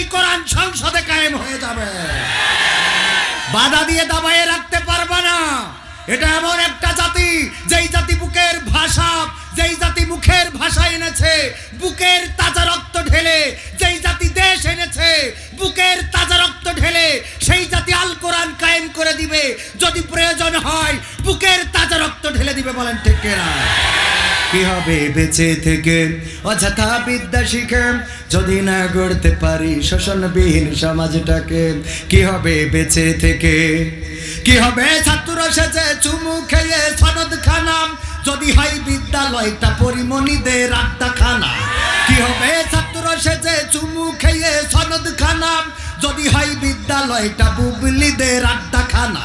এই কোরআন সংসদে কায়েম হয়ে যাবে। বাধা দিয়ে দাবাইয়ে রাখতে পারবে না। এটা এমন একটা জাতি, যেই জাতি বুকের ভাষা, যেই জাতি মুখের ভাষা এনেছে, বুকের তাজা রক্ত ঢেলে যেই জাতি দেশ এনেছে, বুকের তাজা রক্ত ঢেলে সেই জাতি আল কোরআন কায়েম করে দিবে। যদি প্রয়োজন হয়, বুকের তাজা রক্ত ঢেলে দিবে বলেন ঠিক কিনা? কি হবে বেঁচে থেকে? অযথা বিদ্যা শিখে যদি না গড়তে পারি শোষণবিহীন সমাজটাকে, কি হবে বেঁচে থেকে? কি হবে ছাত্র সেজে চুমু খেয়ে সনদ খানাম যদি হয় বিদ্যালয়টা পরিমণিদের আড্ডা খানা কি হবে ছাত্র সেজে চুমু খেয়ে সনদ খানাম যদি হয় বিদ্যালয়টা বুবলিদের আড্ডা খানা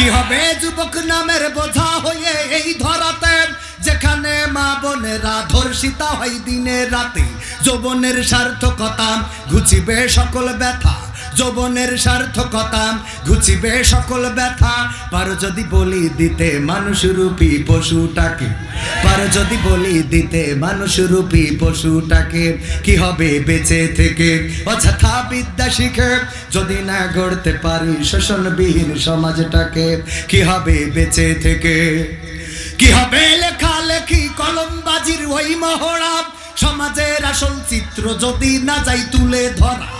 কি হবে যুবক নামের বোঝা হয়ে এই ধরাতে? যেখানে মা বোনেরা ধর্ষিতা হয় দিনে রাতে, যৌবনের সার্থকতা ঘুচিবে সকল ব্যথা। যৌবনের সার্থকতা, ঘুচিবে সকল ব্যথা। পারো যদি বলি দিতে মানুষরূপী পশুটাকে, পারো যদি বলি দিতে মানুষরূপী পশুটাকে, কি হবে বেঁচে থেকে? অযথা বিদ্যা শিখে যদি না গড়তে পারি শোষণবিহীন সমাজটাকে, কি হবে বেঁচে থেকে? কি হবে লেখালেখি কলমবাজির ওই মহড়া? সমাজের আসল চিত্র যদি না যাই তুলে ধরা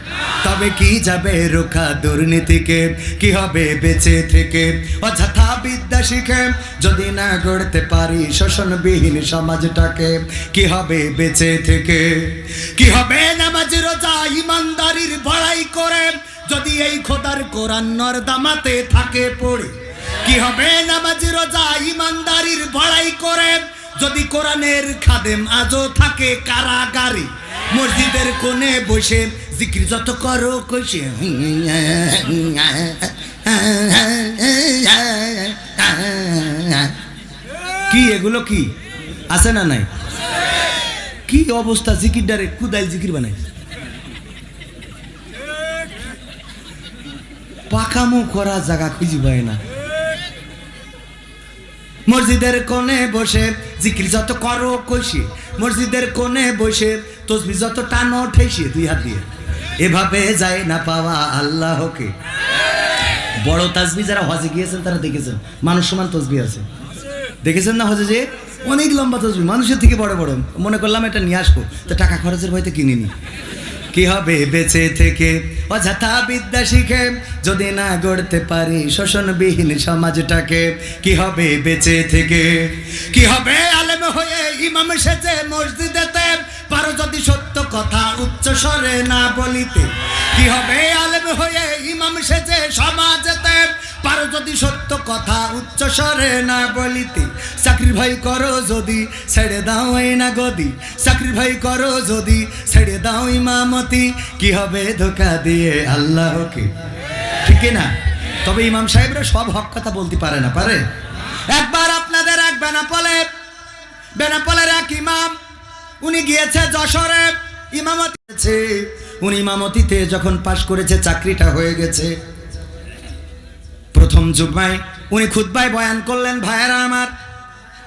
তবে কি যাবে রোখা দুর্নীতিকে? কি হবে বেঁচে থেকে? অযথা বিদ্যা শিখে যদি না গড়তে পারি শোষণবিহীন সমাজটাকে, কি হবে বেঁচে থেকে? কি হবে নামাজ, রোজা, ইমানদারির বড়াই করে যদি এই খোদার কোরআন নর্দামাতে থাকে পড়ে? কি হবে নামাজ, রোজা, ইমানদারির বড়াই করে যদি কোরআনের খাদেম আজও থাকে কারাগারে? মসজিদের কোণে বসে জিক্রি যত করো কইছে। কি, এগুলো কি? আছে না নাই? কি অবস্থা জিকির ডারে কুদাইল জিকির বানাই পাকামো করা জায়গা খুঁজি পায় না। মসজিদের কোণে বসে জিকির যত করো কইছি। মসজিদের কোণে বসে তসবি যত দুই হাত দিয়ে। এভাবে যায় না পাওয়া আল্লাহকে। বড় তাসবি যারা হজে গিয়েছেন, তারা দেখেছেন। মানুষ সমান তসবি আছে। দেখেছেন না হজে যে? অনেক লম্বা তসবি মানুষের থেকে বড় বড়। মনে করলাম এটা নিয়ে আসব। তো টাকা খরচের ভয়তে কিনিনি। কি হবে বেঁচে থেকে? অযথা বিদ্যা শিখে যদি না গড়তে পারি শোষণবিহীন সমাজটাকে, কি হবে বেঁচে থেকে? কি হবে আলেম হয়ে ইমাম সেজে মসজিদেতে কথা স্বরে না বলিতে কি হবে আলেম হয়ে ইমাম সেজে সমাজেতে? পারো যদি সত্য কথা উচ্চ স্বরে না বলিতে। চাকরি ভাই করো যদি, ছেড়ে দাও এই না গদি। চাকরি ভাই করো যদি, ছেড়ে দাও ইমামতি। কি হবে ধোকা দিয়ে আল্লাহকে? ঠিক না? তবে ইমাম সাহেবরা সব হক কথা বলতে পারে না, পারে? একবার আপনাদের এক বেনাপলে বেনাপলের এক ইমাম, উনি গিয়েছে যশোরে। ইমামতি আছে উনি ইমামতিতে যখন পাশ করেছে, চাকরিটা হয়ে গেছে। প্রথম জুম্মায় উনি খুদ্বায় বয়ান করলেন, ভাইয়েরা আমার,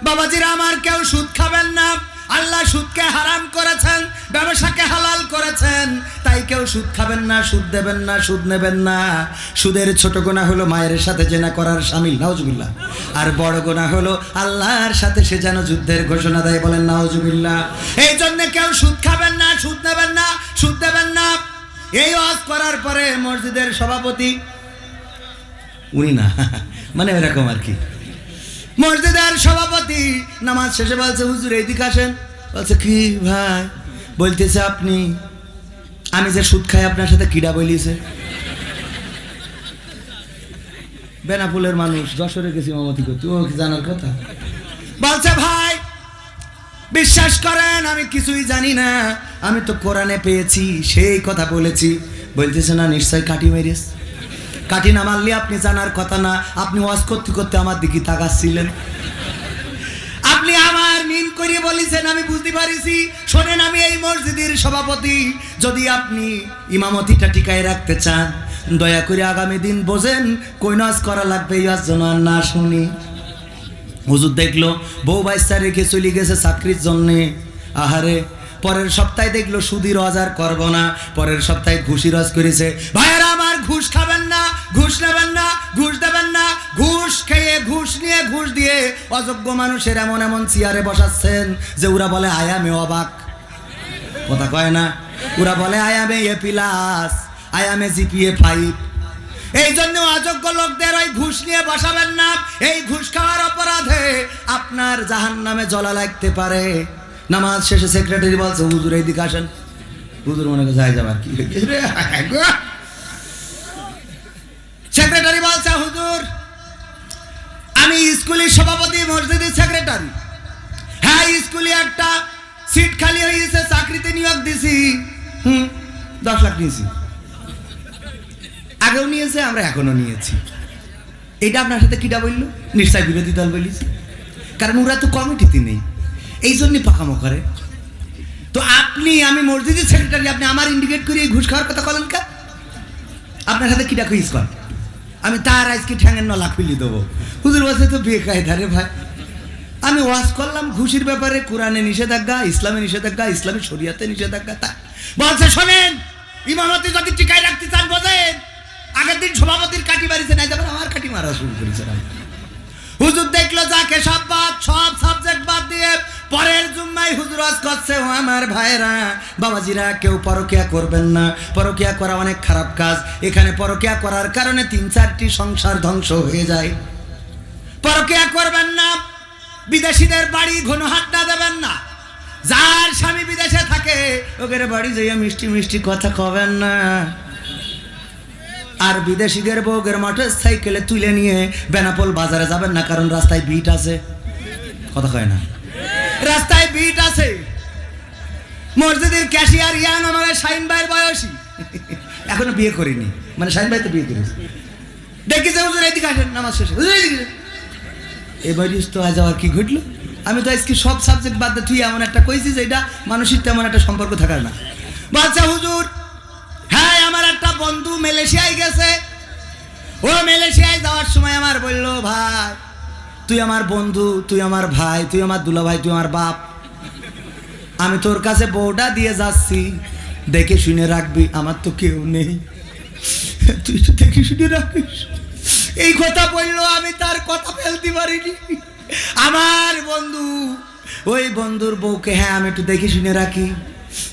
বাবাজিরা আমার, কেউ সুদ খাবেন না। আল্লাহ সুদকে হারাম করেছেন, ব্যবসাকে হালাল করেছেন। তাই কেউ সুদ খাবেন না, সুদ দেবেন না, সুদ নেবেন না। সুদের ছোট গোনা হলো মায়ের সাথে জেনা করার সামিল নাওজুবিল্লাহ আর বড় গোনা হলো আল্লাহর সাথে সে যেন যুদ্ধের ঘোষণা দেয় বলেন নাওজুবিল্লাহ এই জন্য কেউ সুদ খাবেন না, সুদ নেবেন না, সুদ দেবেন না। এই ওয়াজ করার পরে মসজিদের সভাপতি, উনি না মানে এরকম আর কি। মসজিদের সভাপতি নামাজ শেষে বলছে, হুজুর, এইদিকে আসেন। বলছে, কি ভাই? বলতেছে, আপনি আমি যে সুদ খাই, আপনার সাথে কিডা বলিছে বেনাপুলের মানুষ যশোরে গেছি মামতি করতে। ও জানার কথা? বলছে, ভাই, বিশ্বাস করেন, আমি কিছুই জানি না। আমি তো কোরআনে পেয়েছি, সেই কথা বলেছি। বলতেছে, না, নিশ্চয় কাটি মেরিস কাটি না মারলে আপনি জানার কথা না। আপনি ওয়াজ করতে করতে আমার দিকে তাকাচ্ছিলেন। আমার মিন করিয়ে বলেছেন, আমি বুঝতে পারিছি। শোনেন, আমি এই মসজিদের সভাপতি। যদি আপনি ইমামতিটা টিকায় রাখতে চান, দয়া করে আগামী দিন বোঝেন কই নাচ করা লাগবে যেন আর না শুনি। হুজুর দেখল, বউ বাইসা রেখে চলে গেছে চাকরির জন্যে। আহারে, পরের সপ্তাহে দেখল সুদি রজ আর করব না, পরের সপ্তাহে ঘুষি রজ করেছে। ভাইয়েরা ঘুষ খাবেন না, ঘুষ নেবেন না, ঘুষ দেবেন না। ঘুষ খেয়ে, ঘুষ নিয়ে, ঘুষ দিয়ে অযোগ্য মানুষের এমন এমন চেয়ারে বসাচ্ছেন যে ওরা বলে আয়ামে অবাক। কথা কয় না? ওরা বলে আয়ামে এ প্লাস আয়ামে জিপিএ ফাইভ। এই জন্য অযোগ্য লোকদের ওই ঘুষ নিয়ে বসাবেন না। এই ঘুষ খাওয়ার অপরাধে আপনার জাহান নামে জলা লাগতে পারে। নামাজ শেষে সেক্রেটারি বলছে, হুজুর এই দিকে আসেন। হুজুর মনে করে যাই যাবার কি সেক্রেটারি বলছে, হুজুর, আমি স্কুলের সভাপতি, মসজিদের সেক্রেটারি। হ্যাঁ স্কুলে একটা সিট খালি হয়েছে, চাকরিতে নিয়োগ দিছি। হুম, দশ লাখ নিয়েছি। আগেও নিয়েছে, আমরা এখনও নিয়েছি। এটা আপনার সাথে কিটা বলল? নিশ্চয় বিরোধী দল বলিস কারণ ওরা তো কমিটিতে নেই। এই জন্যই পাকামো করে। তো আপনি, আমি মসজিদের সেক্রেটারি, আপনি আমার ইন্ডিকেট করে এই ঘুষ খাওয়ার কথা বলেন কা? আপনার সাথে কিটা কুইজ কর। আমি তার আজকে ঠ্যাঙের নলা খুলি দেবো। হুজুর বলছে, তো বিয়ে কায়দা ভাই? আমি ওয়াজ করলাম ঘুষির ব্যাপারে কোরআনে নিষেধাজ্ঞা, ইসলামে নিষেধাজ্ঞা, ইসলামী শরিয়াতে নিষেধাজ্ঞা, তা। বলছে, শোনেন, ইমামতি যদি টিকায় রাখতে চান বোঝেন, আগের দিন সভাপতির কাটি মারিছে না যাবেন আমার কাটি মারা শুরু করেছে হুজুর দেখল, যাকে সব বাদ, সব সাবজেক্ট আজ করছে ও আমার ভাইরা বাবাজিরা, কেউ পরকিয়া করবেন না। পরকিয়া করা অনেক খারাপ কাজ। এখানে পরকিয়া করার কারণে তিন চারটি সংসার ধ্বংস হয়ে যায়। পরকিয়া করবেন না। বিদেশিদের বাড়ি ঘন হাতটা দেবেন না। যার স্বামী বিদেশে থাকে, ওদের বাড়ি যেয়ে মিষ্টি মিষ্টি কথা কবেন না। আর বিদেশিদের বউগের মোটর সাইকেলে তুলে নিয়ে বেনাপোল বাজারে যাবেন না, কারণ রাস্তায় বিট আছে। কথা কয় না? রাস্তায় বিট আছে। মসজিদের ক্যাশিয়ার ইয়াং আমার শাইন ভাইয়ের বয়সী। এখনও বিয়ে করিনি। মানে শাইন ভাই তো বিয়ে করেছে। দেখি যে হুজুর আসেন, নামাজ শেষে। এবার তো আজ আবার কি ঘটলো? আমি তো আজকে সব সাবজেক্ট বাদ তুই এমন একটা কইছি যে এটা মানুষের তেমন একটা সম্পর্ক থাকার না। বাচ্চা হুজুর হ্যাঁ আমার একটা বন্ধু মালয়েশিয়ায় গেছে। ও মালয়েশিয়ায় যাওয়ার সময় আমার বলল, ভাই, তুই আমার বন্ধু, তুই আমার ভাই, তুই আমার দুলা ভাই তুই আমার বাপ আমি তোর কাছে বউটা দিয়ে যাচ্ছি। দেখে শুনে রাখবি, আমার তো কেউ নেই। তুই তো দেখে শুনে রাখিস। এই কথা বলল, আমি তার কথা ফেলতে পারিনি। আমার বন্ধু, ওই বন্ধুর বউকে হ্যাঁ আমি একটু দেখে শুনে রাখি।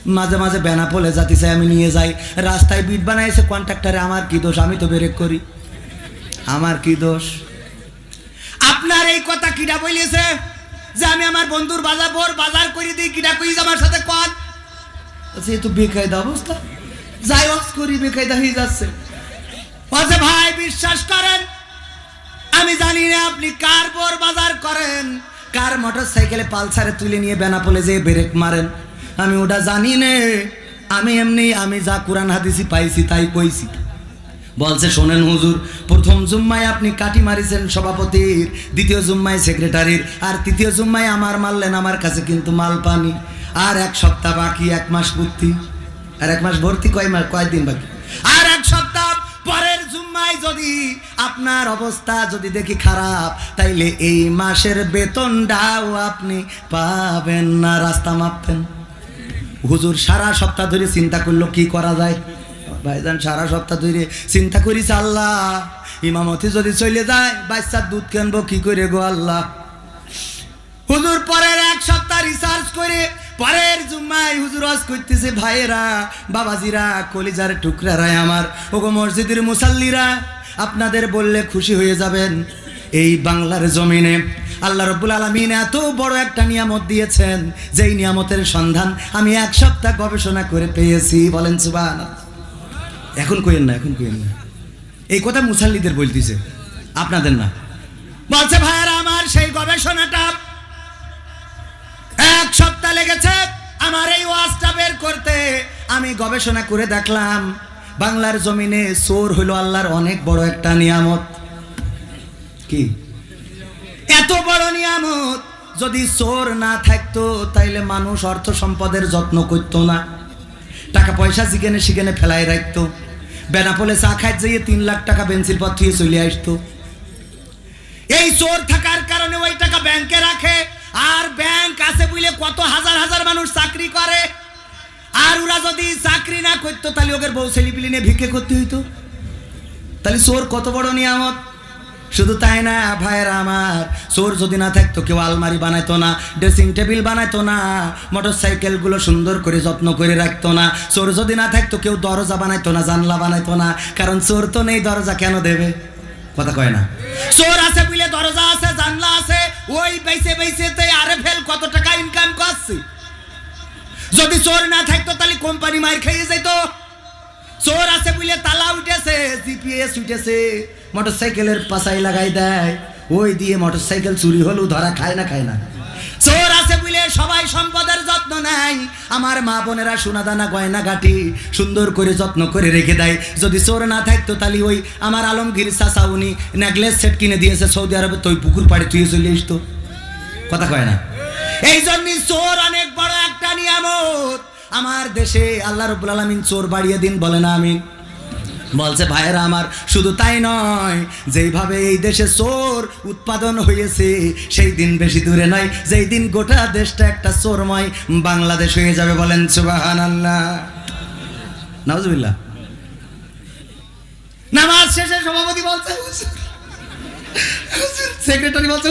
মাঝে মাঝে বেনা পলে যাতে চাই আমি নিয়ে যাই। রাস্তায় বিট বানাইছে, কন্ট্রাক্টারে, আমার কি দোষ? আমি তো বেরেক করি। আমার কি দোষ? আপনার এই কথা কিটা বলিয়েছে যে আমি আমার বন্ধুর বাজার বোর বাজার করে সে তো বেকায়দা অবস্থা। যাই হোক করি বেকায়দা হয়ে যাচ্ছে। বলছে ভাই, বিশ্বাস করেন, আমি জানি না আপনি কার বোর বাজার করেন। কার মোটর সাইকেলে পালসারে তুলে নিয়ে বেনাপোলে যে ব্রেক মারেন। আমি ওটা জানি নে। আমি এমনি, আমি যা কোরআন হাদিসি পাইছি, তাই কইছি। বলছে, শোনেন হুজুর, প্রথম জুম্মায় আপনি কাটি মারিছেন সভাপতির, দ্বিতীয় জুম্মায় সেক্রেটারির, আর তৃতীয় জুম্মায় আমার মারলেন, আমার কাছে কিন্তু মাল পানি। আর এক সপ্তাহ বাকি, এক মাস ভর্তি। আর এক মাস ভর্তি কয় মাস কয়েকদিন বাকি? আর এক সপ্তাহ পরের জুম্মায় যদি আপনার অবস্থা যদি দেখি খারাপ, তাইলে এই মাসের বেতনটাও আপনি পাবেন না, রাস্তা মাপবেন। হুজুর সারা সপ্তাহ ধরে চিন্তা করল, কি করা যায়? ভাইজান, সারা সপ্তাহ ধরে চিন্তা করিস আল্লাহ, ইমামতি যদি চলে যায়, বাচ্চার দুধ কেনবো, কি করে গো আল্লাহ? হুজুর পরের এক সপ্তাহ রিসার্চ করে পরের জুম্মায় হুজুর করতেছে ভাইয়েরা, বাবাজিরা, কলিজার টুকরারায় আমার। ওগো মসজিদের মুসাল্লিরা, আপনাদের বললে খুশি হয়ে যাবেন। এই বাংলার জমিনে আল্লাহ রব্বুল আলমিন এত বড় একটা নিয়ামত দিয়েছেন, যেই নিয়ামতের সন্ধান আমি এক সপ্তাহ গবেষণা করে পেয়েছি। বলেন সুবান এখন কইেন না, এখন কইেন না। এই কথা মুসাল্লিদের বলতেছে, আপনাদের না। বলছে ভাইয়ারা, আমার সেই গবেষণাটা লেগেছে। আমার এই ওয়াজটা বের করতে আমি গবেষণা করে দেখলাম, বাংলার জমিনে চোর হইল আল্লাহর অনেক বড় একটা নিয়ামত। কি? এত বড় নিয়ামত, যদি চোর না থাকতো, তাইলে মানুষ অর্থ সম্পদের যত্ন করতো না। টাকা পয়সা সেখানে সেখানে ফেলাই রাখতো। বেনাপোলে চা খাই যেয়ে তিন লাখ টাকা বেঞ্চির পর থেকে চলে আসতো। এই চোর থাকার কারণে ওই টাকা ব্যাংকে রাখে আর ব্যাংক আছে বুঝলে কত হাজার হাজার মানুষ চাকরি করে? আর ওরা যদি চাকরি না করতো, তাহলে ওদের বউ ছেলিপিলি নিয়ে ভিক্ষে করতে হইতো। তাহলে চোর কত বড় নিয়ামত? শুধু তাই না, ভাইয়েরা আমার, চোর যদি না থাকতো, কেউ আলমারি বানাইতো না ড্রেসিং টেবিল বানাইতো না মোটর সাইকেলগুলো সুন্দর করে যত্ন করে রাখতো না। চোর যদি না থাকতো, কেউ দরজা বানাইতো না, জানলা বানাইতো না। কারণ চোর তো নেই, দরজা কেন দেবে? কথা কয় না। চোর আছে বুঝলে দরজা আছে, জানলা ওই বেসে বেসেতে আরে ফেল, কত টাকা ইনকাম করছে? যদি চোর না থাকতো, তাহলে কোম্পানি মার খেয়ে যেত। চোর আছে বুঝলে তালা উঠেছে জিপিএস উঠেছে মোটর সাইকেলের পাশাই লাগাই দেয়। ওই দিয়ে মোটর সাইকেল চুরি হলো, ধরা খায় না খায় না। চোর সবাই সম্পদের যত্ন নেয়। আমার মা বোনেরা সোনা দানা গয়না গাটি সুন্দর করে যত্ন করে রেখে দেয়। যদি চোর না থাকতো তাহলে ওই আমার আলমগীর চাচা, উনি নেকলেস সেট কিনে দিয়েছে সৌদি আরবে। তো ওই পুকুর পাড়ে তুই চলে আসতো। কথা কয় না? এই জন্যই চোর অনেক বড় একটা নিয়ামত। আমার দেশে আল্লাহ রব্বুল আলমিন চোর বাড়িয়ে দিন বলে না আমি বলছে, ভাইয়েরা আমার, শুধু তাই নয়, যেইভাবে এই দেশে চোর উৎপাদন হয়েছে, সেই দিন বেশি দূরে নয়, যেই দিন গোটা দেশটা একটা চোরময় বাংলাদেশ হয়ে যাবে বলেন সুবাহান আল্লাহ নজবিল্লা নামাজ শেষে সভাপতি বলছে সেক্রেটারি বলছে